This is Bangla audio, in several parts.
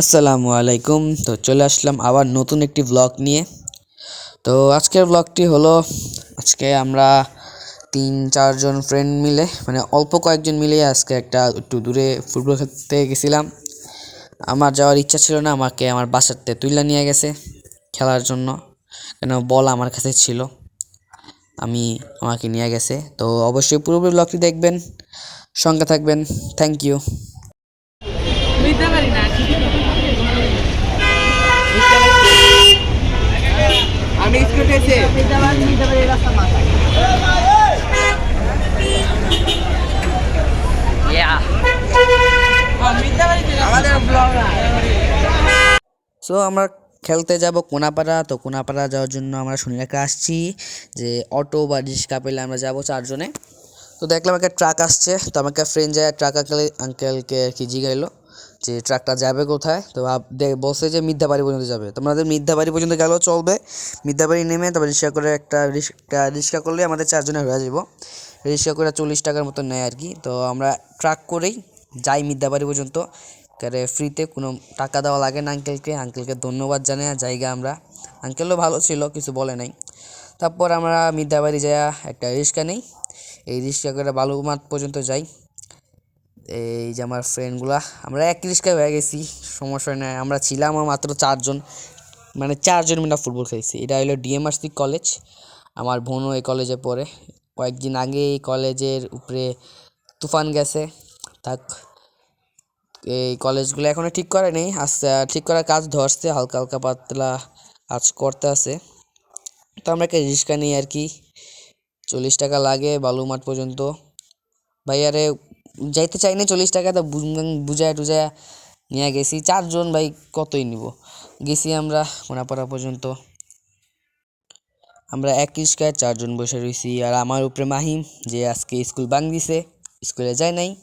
আসসালামু আলাইকুম। তো চলে আসলাম আবার নতুন একটি ব্লগ নিয়ে। তো আজকের ব্লগটি হলো, আজকে আমরা তিন চারজন ফ্রেন্ড মিলে মানে অল্প কয়েকজন মিলে আজকে একটা একটু দূরে ফুটবল খেলতে গেছিলাম। আমার যাওয়ার ইচ্ছা ছিল না, আমাকে আমার বাসাতে তুইলা নিয়ে গেছে খেলার জন্য। কেন, বল আমার কাছে ছিল, আমি আমাকে নিয়ে গেছে। তো অবশ্যই পুরোপুরি ব্লগটি দেখবেন, সঙ্গে থাকবেন। থ্যাংক ইউ না আমি স্কুলে এসে আমাদের ব্লগ সো আমরা খেলতে যাব কোনাপাড়া। তো কোনাপাড়া যাওয়ার জন্য আমরা শনিরাকে আসছি যে অটো বা রিক্সা পেলে আমরা যাব চারজনে। তো দেখলাম একটা ট্রাক আসছে। তো আমাকে ফ্রেন্ড যায় ট্রাক আঙ্কেল আঙ্কেলকে আর কি জিগাইলো যে ট্রাকটা যাবে কোথায়। তো বলছে যে মিথ্যাবাড়ি পর্যন্ত যাবে। তো আমাদের মিথ্যাবাড়ি পর্যন্ত গেলেও চলবে। মিথ্যাবাড়ি নেমে তারপর রিক্সা করে একটা রিক্সা রিক্সা করলে আমাদের চারজনে হয়ে যাব রিক্সা করে চল্লিশ টাকার মতো নেয় আর কি। তো আমরা ট্রাক করেই যাই মিথ্যাবাড়ি পর্যন্ত। করে ফ্রিতে কোনো টাকা দেওয়া লাগে না আঙ্কেলকে আঙ্কেলকে ধন্যবাদ জানাই জায়গা আমরা। আঙ্কেলও ভালো ছিল, কিছু বলে নাই। তারপর আমরা মিদ্যাবাড়ি যাইয়া একটা রিক্সা নেই। এই রিক্সা করে বালুমাঠ পর্যন্ত যাই। এই যে আমার ফ্রেন্ডগুলা আমরা এক রিক্সায় হয়ে গেছি, সমস্যা নেই। আমরা ছিলাম মাত্র চারজন মানে চারজন মিলে ফুটবল খেলছি। এটা হলো ডিএমআরসি কলেজ আমার বোনও এই কলেজে পড়ে। কয়েকদিন আগে এই কলেজের উপরে তুফান গেছে। থাক এই কলেজগুলো এখনও ঠিক করে নেই। আস্তে ঠিক করার কাজ ধরছে, হালকা হালকা পাতলা কাজ করতে আছে। তো আমরা একটা রিক্সা নিই আর কি। চল্লিশ টাকা লাগে বালুমাঠ পর্যন্ত। ভাই ভাইয়ারে যাইতে চাই না চল্লিশ টাকা, তো বুঝায় টুজায় নিয়ে গেছি। চারজন, ভাই, কতই নিব? গেছি আমরা মোনাপাড়া পর্যন্ত। আমরা এক রিক্সায় চারজন বসে রয়েছি আর আমার উপরে মাহিম, যে আজকে স্কুল বাং দিছে। স্কুলে যায় নাই।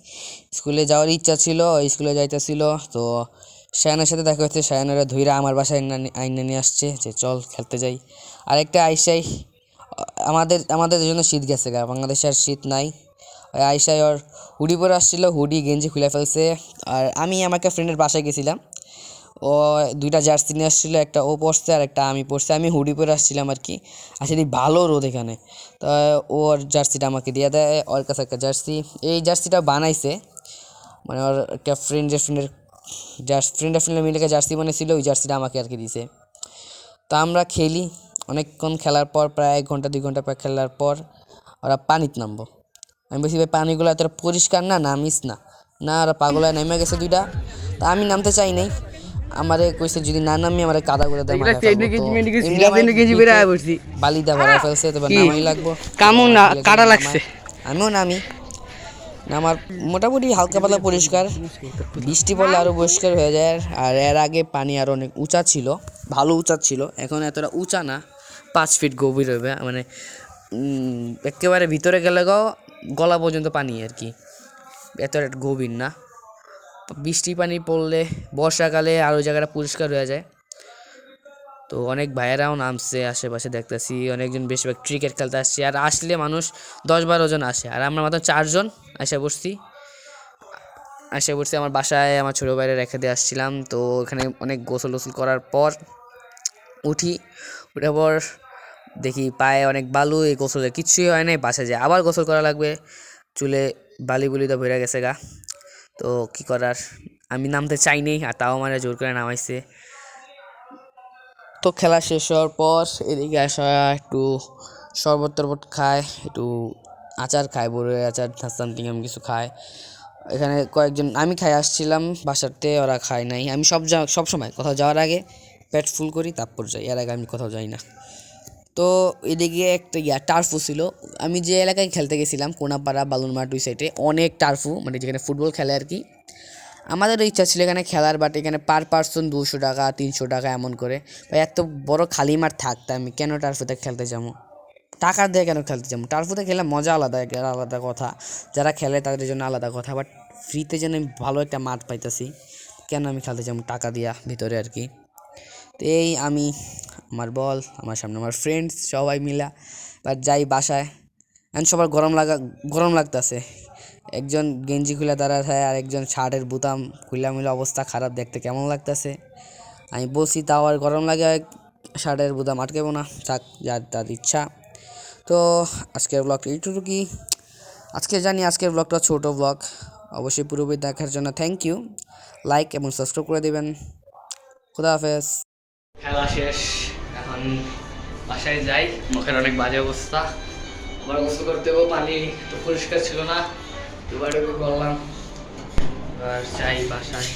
স্কুলে যাওয়ার ইচ্ছা ছিল, স্কুলে যাইতেছিল। তো শায়নের সাথে দেখা হচ্ছে শায়নারা ধইরা আমার বাসায় আইনা- নিয়ে আসছে যে চল খেলতে যাই। আরেকটা আইসাই আমাদের আমাদের জন্য শীত গেছে গা, বাংলাদেশে আর শীত নাই। ওই আইসাই ওর হুডি পরে আসছিল, হুডি গেঞ্জি খুলে ফেলছে। আর আমি আমার একটা ফ্রেন্ডের বাসায় গেছিলাম। ও দুইটা জার্সি নিয়ে আসছিল, একটা ও পড়ছে আর একটা আমি পরছি। আমি হুডি পরে আসছিলাম আর কি। আসলে ভালো রোদ এখানে। তা ওর জার্সিটা আমাকে দিয়ে দেয়, ওর কাছে একটা জার্সি। এই জার্সিটা বানাইছে। মানে ওর একটা ফ্রেন্ডের ফ্রেন্ডের জার্সি ফ্রেন্ডের ফ্রেন্ডের মিলে জার্সি বানিয়েছিল ওই জার্সিটা আমাকে আর কি দিছে। তো আমরা খেলি। অনেকক্ষণ খেলার পর, প্রায় এক ঘণ্টা, দুই ঘণ্টা পর খেলার পর ওরা পানিতে নামবো। আমি বলছি, ভাই, পানিগুলো এতটা পরিষ্কার না, নামিস না। না, ওরা পাগলায় নেমে গেছে দুইটা। তা আমি নামতে চাই নাই। আমারে কইছে যদি না নামি আমারে কাদা করে আমার পিঠে বালি দা ভরা ফেলছে তো নামাই লাগবো। কামু না কাটা লাগছে। আমিও নামি। আমার মোটামুটি হালকা পাতলা পরিষ্কার। বৃষ্টি পড়লে আরও পরিষ্কার হয়ে যায়। আর এর আগে পানি আর অনেক উঁচা ছিল ভালো উঁচা ছিল। এখন এতটা উঁচা না পাঁচ ফিট গভীর হবে। মানে একেবারে ভিতরে গেলে গলা পর্যন্ত পানি আর কি। এতটা গভীর না। বৃষ্টি পানি পড়লে, বর্ষাকালে আরও জায়গাটা পরিষ্কার হয়ে যায়। তো অনেক ভাইয়েরাও নামছে আশেপাশে দেখতেছি, অনেকজন বেশিরভাগ ক্রিকেট খেলতে আসছে। আর আসলে মানুষ দশ বারো জন আসে, আর আমরা মাত্র চারজন আসে বসছি। আসে বসছি আমার বাসায় আমার ছোটো বাইরে রেখে দিয়ে আসছিলাম। তো ওখানে অনেক গোসল টোসল করার পর উঠি, উঠার পর দেখি পায়ে অনেক বালু, এই গোসলে কিচ্ছুই হয় নাই, বাসায় যায় আবার গোসল করা লাগবে। চুলে বালি বুলিতে ভরে গেছে গা। তো কি করার? আমি নামতে চাইনি আর তাও আমার জোর করে নামাইছে। তো খেলা শেষ হওয়ার পর এদিকে আসা একটু শরবত টরবত খায়, একটু আচার খায় বড়ের আচার সামথিং আমি কিছু খায়। এখানে কয়েকজন, আমি খাই, আসছিলাম বাসাতে, ওরা খায় নাই। আমি সব যা, সব সময় কোথাও যাওয়ার আগে পেট ফুল করি, তারপর যাই। এর আগে আমি কোথাও যাই না। তো এদিকে একটা ইয়া টার্ফু ছিল। আমি যে এলাকায় খেলতে গেছিলাম, কোনাপাড়া বালুরমাঠ ওই সাইডে অনেক টার্ফু মানে যেখানে ফুটবল খেলে আর কি। আমাদেরও ইচ্ছা ছিল এখানে খেলার বাট এখানে পার পার্সন দুশো টাকা, তিনশো টাকা এমন করে। বা এত বড় খালি মাঠ থাকতে আমি কেন টার্ফুতে খেলতে যাব? টাকা দিয়ে কেন খেলতে যাব? টার্ফুতে খেলে মজা আলাদা আলাদা কথা। যারা খেলে তাদের জন্য আলাদা কথা বাট ফ্রিতে যেন আমি ভালো একটা মাঠ পাইতেছি, কেন আমি খেলতে যাব? টাকা দিয়া ভিতরে আর কি। তো এই আমি, আমার বল, আমার সামনে আমার ফ্রেন্ডস সবাই মিলা বা যাই বাসায়। এখন সবার গরম লাগা, গরম লাগতেছে। একজন গেঞ্জি খুলে দাঁড়া থাকে আর একজন শার্টের বুতাম খুলা মিলা অবস্থা খারাপ দেখতে কেমন লাগতেছে। আমি বসি তাও আর গরম লাগে শার্টের বুতাম আটকেবো না, থাক, যার তার ইচ্ছা। তো আজকের ব্লগটা এইটুকুই। আজকে জানি আজকের ব্লগটা ছোট ব্লগ অবশ্যই পুরোপুরি দেখার জন্য থ্যাংক ইউ লাইক এবং সাবস্ক্রাইব করে দিবেন। খুদা হাফেজ। খেলা শেষ, এখন বাসায় যাই। মুখের অনেক বাজে অবস্থা। আবার গোসল করতে পানি তো পরিষ্কার ছিল না। দুবার করলাম। এবার যাই বাসায়।